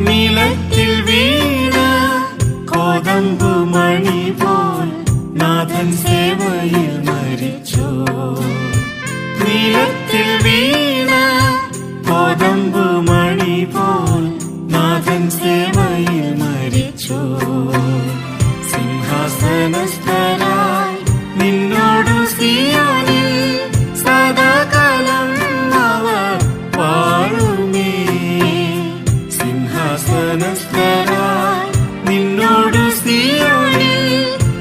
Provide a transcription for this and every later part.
നിലത്തിൽ വീണ കോതമ്പു മണി പോൽ നാഥൻ സേവയിൽ മരിച്ചോ. നിലത്തിൽ വീണ കോതമ്പു മണി പോൽ നാഥൻ സേവയിൽ മരിച്ചോ. സിംഹാസനസ്ഥരായി നിന്നോടു സിയോനിൽ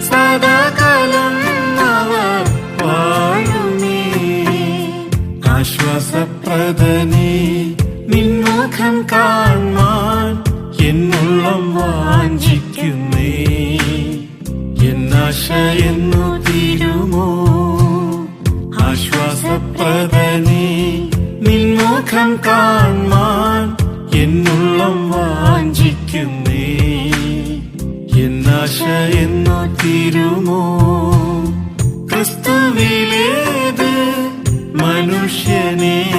സദാകാലം അവർ വാഴുമേ. ആശ്വാസപ്രദനേ നിൻമുഖം കാണാൻ എന്നുള്ളം വാഞ്ചിക്കുന്നേ. എന്നാശ എന്നു തീരുമോ? ആശ്വാസപ്രദനേ നിൻമുഖം കാണാൻ എന്നുള്ളം വാഞ്ചിക്കുന്നേ. എന്നാശ എന്നു തീരുമോ? ക്രിസ്തുവിലേത് മനുഷ്യനെയും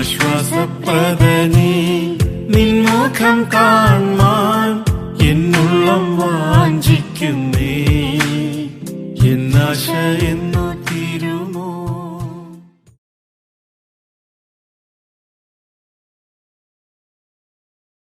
ആശ്വാസപ്രദനേ നിൻമുഖം കാണാൻ എന്നുള്ളം വാഞ്ചിക്കുന്നേ. എന്നാശ എന്നു